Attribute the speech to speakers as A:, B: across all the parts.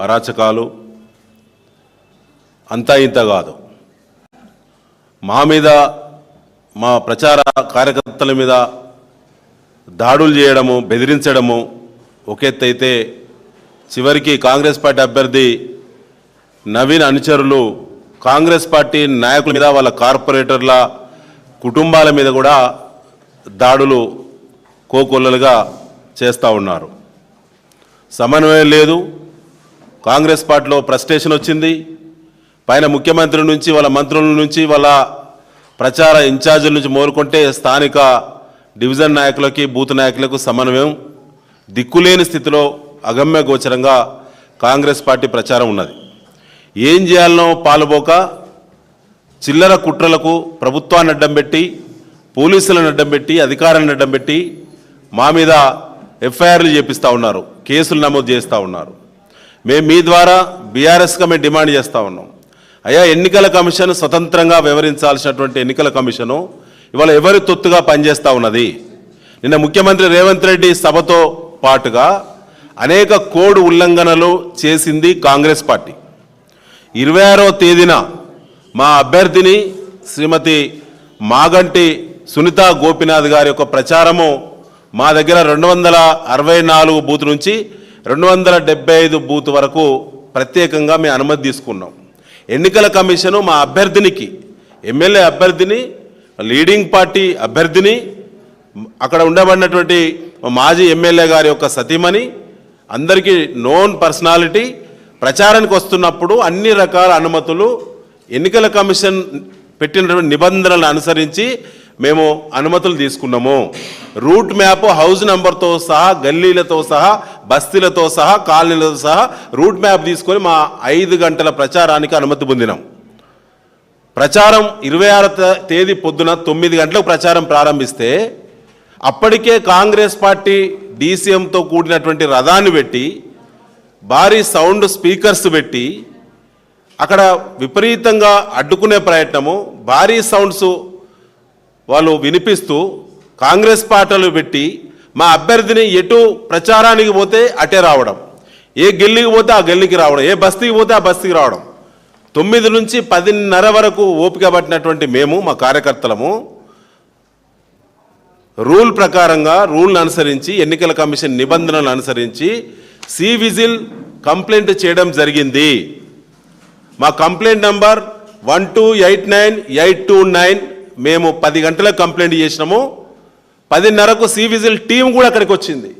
A: అరాచకాలు అంతా ఇంత కాదు. మా మీద మా ప్రచార కార్యకర్తల మీద దాడులు చేయడము బెదిరించడము ఒక ఎత్తు చివరికి కాంగ్రెస్ పార్టీ అభ్యర్థి నవీన్ అనుచరులు కాంగ్రెస్ పార్టీ నాయకుల మీద వాళ్ళ కార్పొరేటర్ల కుటుంబాల మీద కూడా దాడులు కోకొల్లలుగా చేస్తూ ఉన్నారు. సమన్వయం లేదు. కాంగ్రెస్ పార్టీలో ఫ్రస్ట్రేషన్ వచ్చింది. పైన ముఖ్యమంత్రి నుంచి వాళ్ళ మంత్రుల నుంచి వాళ్ళ ప్రచార ఇన్ఛార్జీల నుంచి మోరుకుంటే స్థానిక డివిజన్ నాయకులకి బూత్ నాయకులకు సమన్వయం. దిక్కులేని స్థితిలో అగమ్య గోచరంగా కాంగ్రెస్ పార్టీ ప్రచారం ఉన్నది. ఏం చేయాలనో పాలుపోక చిల్లర కుట్రలకు ప్రభుత్వాన్ని అడ్డం పెట్టి పోలీసులను అడ్డం పెట్టి అధికారాన్ని అడ్డం పెట్టి మా మీద ఎఫ్ఐఆర్లు చేపిస్తూ ఉన్నారు. కేసులు నమోదు చేస్తూ ఉన్నారు. మేము మీ ద్వారా బీఆర్ఎస్గా మేము డిమాండ్ చేస్తూ ఉన్నాం. అయ్యా ఎన్నికల కమిషన్ స్వతంత్రంగా వివరించాల్సినటువంటి ఎన్నికల కమిషను ఇవాళ ఎవరి తొత్తుగా పనిచేస్తూ ఉన్నది? నిన్న ముఖ్యమంత్రి రేవంత్ రెడ్డి సభతో పాటుగా అనేక కోడ్ ఉల్లంఘనలు చేసింది కాంగ్రెస్ పార్టీ. ఇరవై ఆరో తేదీన మా అభ్యర్థిని శ్రీమతి మాగంటి సునీత గోపినాథ్ గారి యొక్క ప్రచారము మా దగ్గర రెండు వందల అరవై నాలుగు బూత్ నుంచి రెండు వందల డెబ్బై ఐదు బూత్ వరకు ప్రత్యేకంగా మేము అనుమతి తీసుకున్నాం. ఎన్నికల కమిషను మా అభ్యర్థినికి ఎమ్మెల్యే అభ్యర్థిని లీడింగ్ పార్టీ అభ్యర్థిని అక్కడ ఉండబడినటువంటి మాజీ ఎమ్మెల్యే గారి యొక్క సతీమణి అందరికీ నోన్ పర్సనాలిటీ ప్రచారానికి వస్తున్నప్పుడు అన్ని రకాల అనుమతులు ఎన్నికల కమిషన్ పెట్టినటువంటి నిబంధనలను అనుసరించి మేము అనుమతులు తీసుకున్నాము. రూట్ మ్యాప్ హౌస్ నెంబర్తో సహా గల్లీలతో సహా బస్తీలతో సహా కాలనీలతో సహా రూట్ మ్యాప్ తీసుకొని మా ఐదు గంటల ప్రచారానికి అనుమతి పొందినాం. ప్రచారం ఇరవై ఆరు తేదీ పొద్దున తొమ్మిది గంటలకు ప్రచారం ప్రారంభిస్తే అప్పటికే కాంగ్రెస్ పార్టీ డీసీఎంతో కూడినటువంటి రథాన్ని పెట్టి భారీ సౌండ్ స్పీకర్స్ పెట్టి అక్కడ విపరీతంగా అడ్డుకునే ప్రయత్నము భారీ సౌండ్స్ వాళ్ళు వినిపిస్తూ కాంగ్రెస్ పార్టీలు పెట్టి మా అభ్యర్థిని ఎటు ప్రచారానికి పోతే అటే రావడం. ఏ గెల్లికి పోతే ఆ గెల్లికి రావడం. ఏ బస్తీకి పోతే ఆ బస్తీకి రావడం. తొమ్మిది నుంచి పదిన్నర వరకు ఓపిక పట్టినటువంటి మేము మా కార్యకర్తలము రూల్ ప్రకారంగా రూల్ను అనుసరించి ఎన్నికల కమిషన్ నిబంధనలను అనుసరించి సి విజిల్ కంప్లైంట్ చేయడం జరిగింది. మా complaint number one two eight nine eight two nine మేము పది గంటలకు కంప్లైంట్ చేసినాము. పదిన్నరకు సి విజిల్ టీం కూడా అక్కడికి వచ్చింది.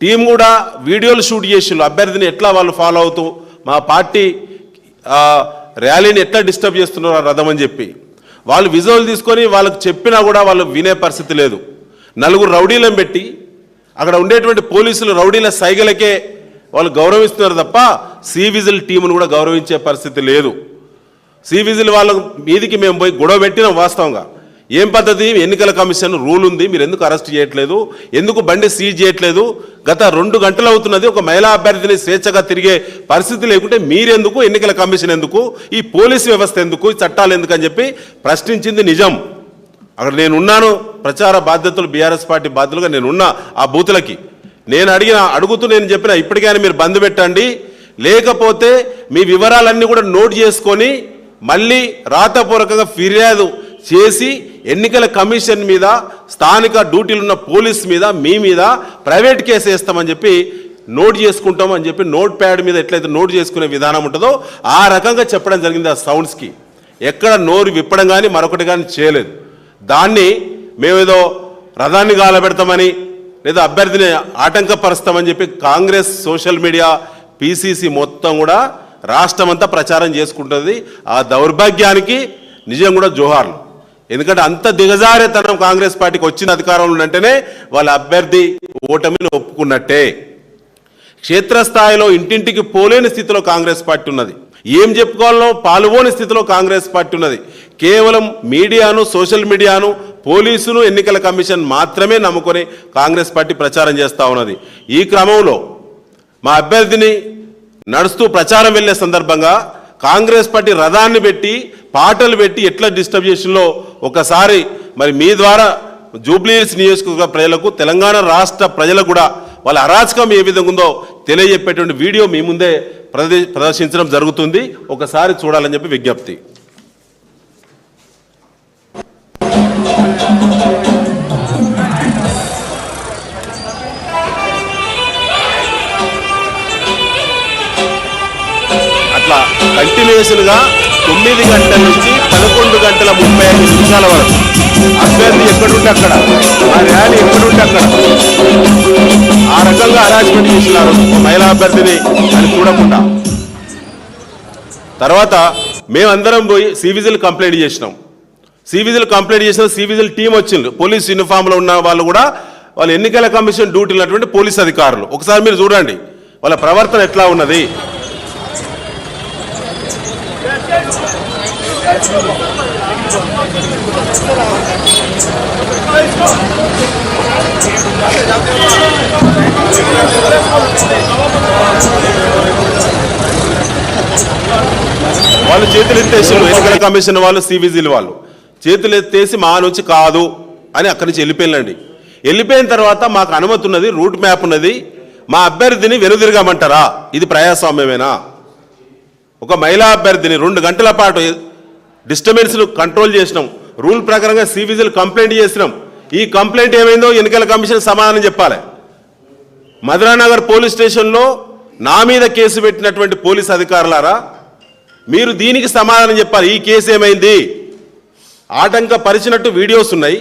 A: టీం కూడా వీడియోలు షూట్ చేసిండ్రు. అభ్యర్థిని ఎట్లా వాళ్ళు ఫాలో అవుతూ మా పార్టీ ర్యాలీని ఎట్లా డిస్టర్బ్ చేస్తున్నారో రథం అని చెప్పి. వాళ్ళు విజువల్ తీసుకొని వాళ్ళకి చెప్పినా కూడా వాళ్ళు వినే పరిస్థితి లేదు. నలుగురు రౌడీలను పెట్టి అక్కడ ఉండేటువంటి పోలీసులు రౌడీల సైగలకే వాళ్ళు గౌరవిస్తున్నారు తప్ప సి విజిల్ టీమును కూడా గౌరవించే పరిస్థితి లేదు. సి విజిల్ వాళ్ళ మీదికి మేము పోయి గొడవ పెట్టినాం వాస్తవంగా. ఏం పద్ధతి? ఎన్నికల కమిషన్ రూల్ ఉంది మీరు ఎందుకు అరెస్ట్ చేయట్లేదు? ఎందుకు బండి సీజ్ చేయట్లేదు? గత రెండు గంటలు అవుతున్నది ఒక మహిళా అభ్యర్థిని స్వేచ్ఛగా తిరిగే పరిస్థితి లేకుంటే మీరెందుకు? ఎన్నికల కమిషన్ ఎందుకు? ఈ పోలీసు వ్యవస్థ ఎందుకు? ఈ చట్టాలు ఎందుకు? అని చెప్పి ప్రశ్నించింది నిజం. అక్కడ నేను ఉన్నాను. ప్రచార బాధ్యతలు బీఆర్ఎస్ పార్టీ బాధ్యతలుగా నేనున్నా ఆ బూతులకి. నేను అడిగిన అడుగుతూ నేను చెప్పిన ఇప్పటికైనా మీరు బంద్ పెట్టండి. లేకపోతే మీ వివరాలన్నీ కూడా నోట్ చేసుకొని మళ్ళీ రాతపూర్వకంగా ఫిర్యాదు చేసి ఎన్నికల కమిషన్ మీద స్థానిక డ్యూటీలు ఉన్న పోలీస్ మీద మీ మీద ప్రైవేట్ కేసు వేస్తామని చెప్పి నోట్ చేసుకుంటాం అని చెప్పి నోట్ ప్యాడ్ మీద ఎట్లయితే నోట్ చేసుకునే విధానం ఉంటుందో ఆ రకంగా చెప్పడం జరిగింది ఆ సౌండ్స్కి ఎక్కడ నోరు విప్పడం కానీ మరొకటి కానీ చేయలేదు. దాన్ని మేమేదో రథాన్ని గాలబెడతామని లేదా అభ్యర్థిని ఆటంకపరుస్తామని చెప్పి కాంగ్రెస్ సోషల్ మీడియా పీసీసీ మొత్తం కూడా రాష్ట్రమంతా ప్రచారం చేసుకుంటుంది. ఆ దౌర్భాగ్యానికి నిజం కూడా జోహార్లు. ఎందుకంటే అంత దిగజారేతనం కాంగ్రెస్ పార్టీకి వచ్చిన అధికారంలో ఉంటేనే వాళ్ళ అభ్యర్థి ఓటమిని ఒప్పుకున్నట్టే. క్షేత్రస్థాయిలో ఇంటింటికి పోలేని స్థితిలో కాంగ్రెస్ పార్టీ ఉన్నది. ఏం చెప్పుకోవాలో పాల్గొని స్థితిలో కాంగ్రెస్ పార్టీ ఉన్నది. కేవలం మీడియాను సోషల్ మీడియాను పోలీసును ఎన్నికల కమిషన్ మాత్రమే నమ్ముకొని కాంగ్రెస్ పార్టీ ప్రచారం చేస్తూ ఉన్నది. ఈ క్రమంలో మా అభ్యర్థిని నడుస్తూ ప్రచారం వెళ్ళే సందర్భంగా కాంగ్రెస్ పార్టీ రథాన్ని పెట్టి పాటలు పెట్టి ఎట్లా డిస్టర్బ్ చేసిందో ఒకసారి మరి మీ ద్వారా జూబ్లీహిల్స్ నియోజకవర్గ ప్రజలకు తెలంగాణ రాష్ట్ర ప్రజలకు కూడా వాళ్ళ అరాచకం ఏ విధంగా ఉందో తెలియజెప్పేటువంటి వీడియో మీ ముందే ప్రదర్శించడం జరుగుతుంది. ఒకసారి చూడాలని చెప్పి విజ్ఞప్తి. కంటిన్యూస్గా తొమ్మిది గంటల నుంచి పదకొండు గంటల ముప్పై ఐదు నిమిషాల వరకు. అభ్యర్థి ఎక్కడుంటే అక్కడ. ఆ ర్యాలీ ఎక్కడుంటే అక్కడ. ఆ రకంగా అరాజ్మెంట్ చేసినారు మహిళా అభ్యర్థిని అని చూడకుండా. తర్వాత మేమందరం పోయి సివిజిల్ కంప్లైంట్ చేసినాం. సివిజిల్ కంప్లైంట్ చేసిన సివిజిల్ టీం వచ్చింది పోలీస్ యూనిఫామ్లో ఉన్న వాళ్ళు కూడా వాళ్ళు ఎన్నికల కమిషన్ డ్యూటీలు ఉన్నటువంటి పోలీస్ అధికారులు. ఒకసారి మీరు చూడండి. వాళ్ళ ప్రవర్తన ఎట్లా ఉన్నది? వాళ్ళు చేతులు ఎత్తేసారు ఎన్నికల కమిషన్ వాళ్ళు సివిజిల్ వాళ్ళు. చేతులు ఎత్తేసి మా నుంచి కాదు అని అక్కడి నుంచి వెళ్ళిపోయిందండి వెళ్ళిపోయిన తర్వాత మాకు అనుమతి ఉన్నది రూట్ మ్యాప్ ఉన్నది. మా అభ్యర్థిని వెనుదిరగమంటారా? ఇది ప్రజాస్వామ్యమేనా? ఒక మహిళా అభ్యర్థిని రెండు గంటల పాటు డిస్టర్బెన్స్ను కంట్రోల్ చేసినాం. రూల్ ప్రకారంగా సివిజిల్ కంప్లైంట్ చేసినాం. ఈ కంప్లైంట్ ఏమైందో ఎన్నికల కమిషన్ సమాధానం చెప్పాలి. మధురానగర్ పోలీస్ స్టేషన్లో నా మీద కేసు పెట్టినటువంటి పోలీస్ అధికారులారా మీరు దీనికి సమాధానం చెప్పాలి. ఈ కేసు ఏమైంది? ఆటంకపరిచినట్టు వీడియోస్ ఉన్నాయి.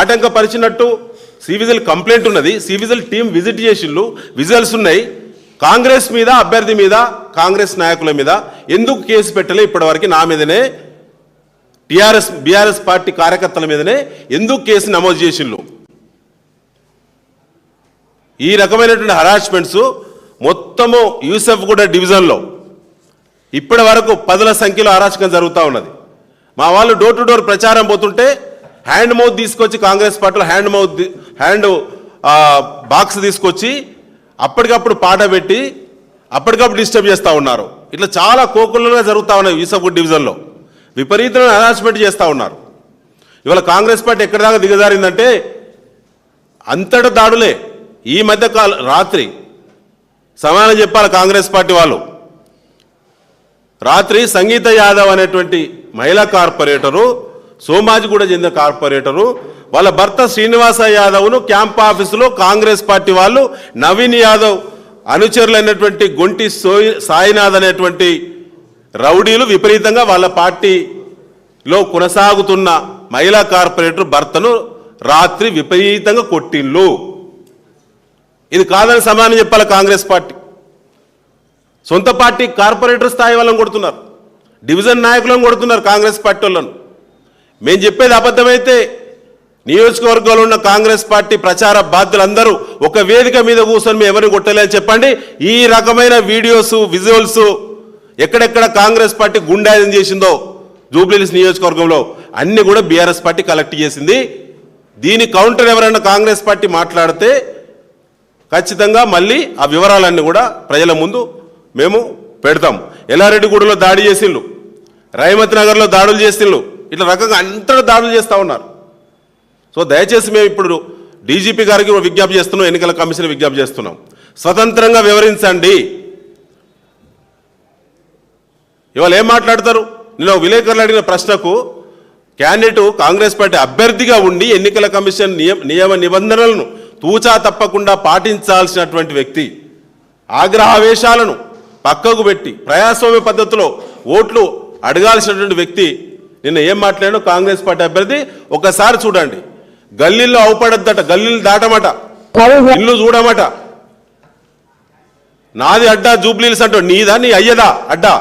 A: ఆటంకపరిచినట్టు సివిజిల్ కంప్లైంట్ ఉన్నది. సివిజిల్ టీం విజిట్ చేసిళ్ళు విజువల్స్ ఉన్నాయి. కాంగ్రెస్ మీద అభ్యర్థి మీద కాంగ్రెస్ నాయకుల మీద ఎందుకు కేసు పెట్టలే ఇప్పటివరకు నా మీదనే? టిఆర్ఎస్ బీఆర్ఎస్ పార్టీ కార్యకర్తల మీదనే ఎందుకు కేసు నమోదు చేసిండ్రు ఈ రకమైనటువంటి హరాస్మెంట్స్ మొత్తము యూసెఫ్ కూడా డివిజన్లో. ఇప్పటి వరకు పదుల సంఖ్యలో అరాచకం జరుగుతూ ఉన్నది. మా వాళ్ళు డోర్ టు డోర్ ప్రచారం పోతుంటే హ్యాండ్ మౌత్ తీసుకొచ్చి కాంగ్రెస్ పార్టీలో హ్యాండ్ మౌత్ హ్యాండ్ బాక్స్ తీసుకొచ్చి అప్పటికప్పుడు పాట పెట్టి అప్పటికప్పుడు డిస్టర్బ్ చేస్తూ ఉన్నారు. ఇట్లా చాలా కోకులుగా జరుగుతూ ఉన్నాయి యూసఫ్గూడ డివిజన్లో. విపరీతమైన హరాస్మెంట్ చేస్తూ ఉన్నారు. ఇవాళ కాంగ్రెస్ పార్టీ ఎక్కడి దాకా దిగజారిందంటే అంతట దాడులే. ఈ మధ్య కాల రాత్రి సమానం చెప్పాలి కాంగ్రెస్ పార్టీ వాళ్ళు. రాత్రి సంగీత యాదవ్ అనేటువంటి మహిళా కార్పొరేటరు సోమాజిగూడ చెందిన కార్పొరేటరు వాళ్ళ భర్త శ్రీనివాస యాదవ్ను క్యాంప్ ఆఫీసులో కాంగ్రెస్ పార్టీ వాళ్ళు నవీన్ యాదవ్ అనుచరులైనటువంటి గొంటి సోయి సాయినాథ్ అనేటువంటి రౌడీలు విపరీతంగా వాళ్ళ పార్టీలో కొనసాగుతున్న మహిళా కార్పొరేటర్ భర్తను రాత్రి విపరీతంగా కొట్టిండ్లు. ఇది కాదని సమానం చెప్పాలి కాంగ్రెస్ పార్టీ? సొంత పార్టీ కార్పొరేటర్ స్థాయి వాళ్ళని కొడుతున్నారు. డివిజన్ నాయకులను కొడుతున్నారు కాంగ్రెస్ పార్టీ వాళ్ళను. మేము చెప్పేది అబద్ధమైతే నియోజకవర్గంలో ఉన్న కాంగ్రెస్ పార్టీ ప్రచార బాధ్యులందరూ ఒక వేదిక మీద కూర్చొని మేము ఎవరిని కొట్టలేని చెప్పండి. ఈ రకమైన వీడియోస్ విజువల్స్ ఎక్కడెక్కడ కాంగ్రెస్ పార్టీ గుండాయిదం చేసిందో జూబ్లీహిల్స్ నియోజకవర్గంలో అన్ని కూడా బీఆర్ఎస్ పార్టీ కలెక్ట్ చేసింది. దీని కౌంటర్ ఎవరైనా కాంగ్రెస్ పార్టీ మాట్లాడితే ఖచ్చితంగా మళ్ళీ ఆ వివరాలన్నీ కూడా ప్రజల ముందు మేము పెడతాం. ఎల్లారెడ్డిగూడలో దాడి చేసిండ్రు రైమతి నగర్లో దాడులు చేసిండ్రు ఇట్లా రకంగా అంతటా దాడులు చేస్తూ ఉన్నారు. సో దయచేసి మేము ఇప్పుడు డీజీపీ గారికి విజ్ఞప్తి చేస్తున్నాం ఎన్నికల కమిషన్ విజ్ఞప్తి చేస్తున్నాం. స్వతంత్రంగా వివరించండి. ఇవాళ ఏం మాట్లాడతారు? నేను విలేకరులు అడిగిన ప్రశ్నకు క్యాండిడేట్ కాంగ్రెస్ పార్టీ అభ్యర్థిగా ఉండి ఎన్నికల కమిషన్ నియ- నియమ నిబంధనలను తూచా తప్పకుండా పాటించాల్సినటువంటి వ్యక్తి ఆగ్రహావేశాలను పక్కకు పెట్టి ప్రయాస్వామ్య పద్ధతిలో ఓట్లు అడగాల్సినటువంటి వ్యక్తి నిన్న ఏం మాట్లాడాడో కాంగ్రెస్ పార్టీ అభ్యర్థి? ఒకసారి చూడండి. గల్లీల్లో అవుపడద్దట గల్లీలు దాటమట. ఇల్లు చూడమట. నాది అడ్డా జూబ్లీల్స్ అంటూ నీదా నీ అయ్యదా? అడ్డా.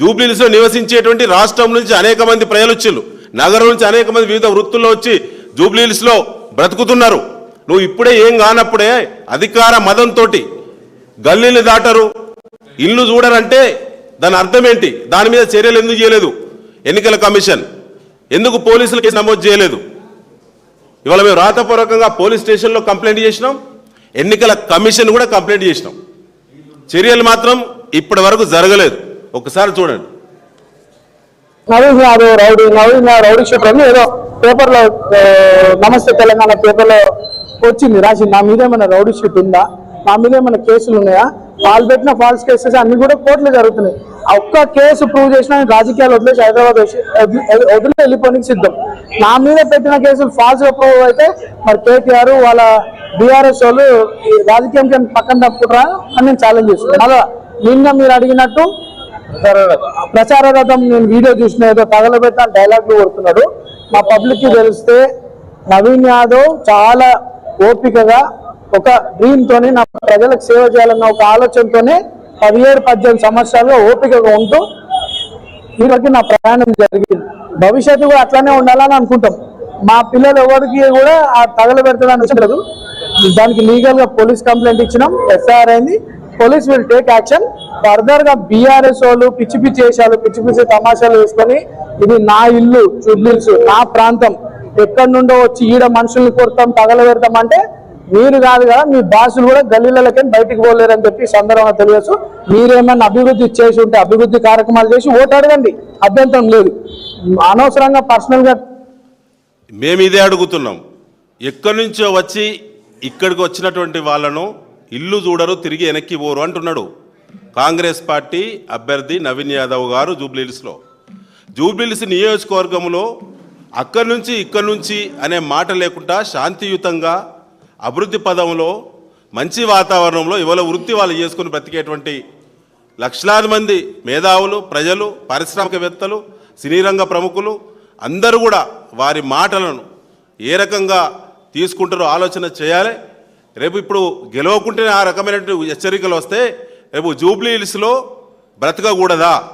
A: జూబ్లీహిల్స్లో నివసించేటువంటి రాష్ట్రం నుంచి అనేక మంది ప్రజలు వచ్చిళ్ళు. నగరం నుంచి అనేక మంది వివిధ వృత్తుల్లో వచ్చి జూబ్లీహిల్స్లో బ్రతుకుతున్నారు. నువ్వు ఇప్పుడే ఏం కానప్పుడే అధికార మదంతో గల్లీలు దాటరు. ఇల్లు చూడరంటే దాని అర్థం ఏంటి దాని మీద చర్యలు ఎందుకు చేయలేదు? ఎన్నికల కమిషన్. ఎందుకు పోలీసులు కేసు నమోదు చేయలేదు? ఇవాళ మేము రాతపూర్వకంగా పోలీస్ స్టేషన్లో కంప్లైంట్ చేసినాం. ఎన్నికల కమిషన్ కూడా కంప్లైంట్ చేసినాం. చర్యలు మాత్రం ఇప్పటి వరకు జరగలేదు. ఒకసారి చూడండి.
B: Naveen Yadav rowdy Naveen rowdy sheeter ఏదో నమస్తే తెలంగాణ పేపర్లో వచ్చింది రాసి నా మీద ఏమైనా రౌడీ షీట్ ఉందా? నా మీద ఏమైనా కేసులు ఉన్నాయా? వాళ్ళు పెట్టిన ఫాల్స్ కేసెస్ అన్ని కూడా కోర్టులో జరుగుతున్నాయి. ఒక్క కేసు ప్రూవ్ చేసినా నేను రాజకీయాలు వదిలేసి హైదరాబాద్ వచ్చి వదిలి వదిలి సిద్ధం. నా మీద పెట్టిన కేసులు ఫాల్స్గా ప్రూవ్ అయితే మరి కేటీఆర్ వాళ్ళ బీఆర్ఎస్ వాళ్ళు రాజకీయం కింద పక్కన తప్పుకుంటారా అని నేను ఛాలెంజ్ చేస్తున్నాను అలా నిన్న మీరు అడిగినట్టు ప్రచార రథం నేను వీడియో చూసిన ఏదో తగలబెట్టిన డైలాగ్లు కొడుతున్నాడు. మా పబ్లిక్కి తెలిస్తే నవీన్ యాదవ్ చాలా ఓపికగా ఒక డ్రీమ్ నా ప్రజలకు సేవ చేయాలన్న ఒక ఆలోచనతోనే పదిహేడు పద్దెనిమిది సంవత్సరాల్లో ఓపికగా ఉంటూ ఈరోజు నా ప్రయాణం జరిగింది. భవిష్యత్తు కూడా అట్లానే ఉండాలని అనుకుంటాం. మా పిల్లలు ఎవరికి కూడా ఆ తగలబెడతాడని లేదు. దానికి లీగల్గా పోలీస్ కంప్లైంట్ ఇచ్చినాం. ఎఫ్ఐఆర్ అయింది. Police will take action. ఫర్దర్గా బీఆర్ఎస్ వాళ్ళు పిచ్చి పిచ్చి వేషాలు పిచ్చి పిచ్చి తమాషాలు వేసుకొని ఇది నా ఇల్లు జుబ్లిల్స్ నా ప్రాంతం. ఎక్కడి నుండో వచ్చి ఈడ మనుషుల్ని కొడతాం తగలబెడతాం అంటే మీరు కాదు కదా మీ బాసులు కూడా గల్లీలకి బయటికి పోలేరని చెప్పి సందర్భంగా తెలియచ్చు మీరేమన్నా అభివృద్ధి చేసి ఉంటే అభివృద్ధి కార్యక్రమాలు చేసి ఓటు అడగండి. అభ్యంతరం లేదు. అనవసరంగా పర్సనల్గా
A: మేము ఇదే అడుగుతున్నాం. ఎక్కడి నుంచో వచ్చి ఇక్కడికి వచ్చినటువంటి వాళ్ళను ఇల్లు చూడరు తిరిగి వెనక్కి పోరు అంటున్నాడు. కాంగ్రెస్ పార్టీ అభ్యర్థి నవీన్ యాదవ్ గారు జూబ్లీహిల్స్లో. జూబ్లీహిల్స్ నియోజకవర్గంలో అక్కడి నుంచి ఇక్కడి నుంచి అనే మాట లేకుండా శాంతియుతంగా అభివృద్ధి పదంలో మంచి వాతావరణంలో ఇవాళ వృత్తి వాళ్ళు చేసుకుని బ్రతికేటువంటి లక్షలాది మంది మేధావులు ప్రజలు పారిశ్రామికవేత్తలు సినీ రంగ ప్రముఖులు అందరూ కూడా వారి మాటలను ఏ రకంగా తీసుకుంటారో ఆలోచన చేయాలి. రేపు ఇప్పుడు గెలవకుంటేనే ఆ రకమైనటువంటి హెచ్చరికలు వస్తే రేపు జూబ్లీ హిల్స్లో బ్రతకకూడదా?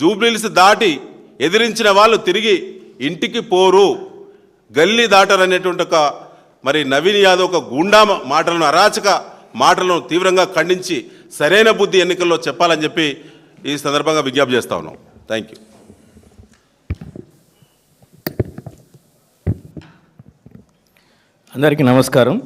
A: జూబ్లీ హిల్స్ దాటి ఎదిరించిన వాళ్ళు తిరిగి ఇంటికి పోరు. గల్లీ దాటరు అనేటువంటి ఒక మరి నవీన్ యాదవ్ ఒక గుండా మాటలను అరాచక మాటలను తీవ్రంగా ఖండించి సరైన బుద్ధి ఎన్నికల్లో చెప్పాలని చెప్పి ఈ సందర్భంగా విజ్ఞప్తి చేస్తా ఉన్నాం. థ్యాంక్ యూ
C: అందరికీ నమస్కారం.